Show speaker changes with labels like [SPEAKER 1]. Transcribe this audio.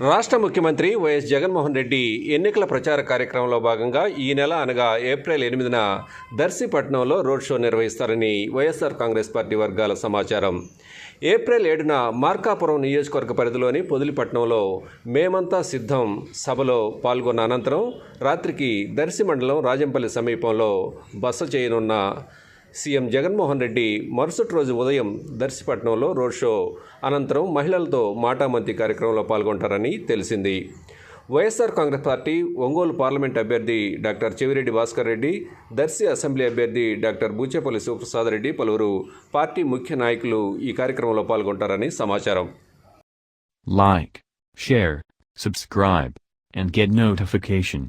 [SPEAKER 1] రాష్ట్ర ముఖ్యమంత్రి వైఎస్ జగన్మోహన్ రెడ్డి ఎన్నికల ప్రచార కార్యక్రమంలో భాగంగా ఈ నెల అనగా ఏప్రిల్ ఎనిమిదిన దర్శిపట్నంలో రోడ్ షో నిర్వహిస్తారని వైఎస్ఆర్ కాంగ్రెస్ పార్టీ వర్గాల సమాచారం. ఏప్రిల్ ఏడున మార్కాపురం నియోజకవర్గ పరిధిలోని పొదిలిపట్నంలో మేమంతా సిద్ధం సభలో పాల్గొన్న అనంతరం రాత్రికి దర్శి మండలం రాజంపల్లి సమీపంలో బస చేయనున్న సీఎం జగన్మోహన్ రెడ్డి మరుసటి రోజు ఉదయం దర్శిపట్నంలో రోడ్ షో అనంతరం మహిళలతో మాటామంతి కార్యక్రమంలో పాల్గొంటారని తెలిసింది. వైఎస్ఆర్ కాంగ్రెస్ పార్టీ ఒంగోలు పార్లమెంట్ అభ్యర్థి డాక్టర్ చెవిరెడ్డి భాస్కర్ రెడ్డి దర్శి అసెంబ్లీ అభ్యర్థి డాక్టర్ బూచేపల్లి శివప్రసాద్ రెడ్డి పలువురు పార్టీ ముఖ్య నాయకులు ఈ కార్యక్రమంలో పాల్గొంటారని సమాచారం.
[SPEAKER 2] Like share subscribe and get notification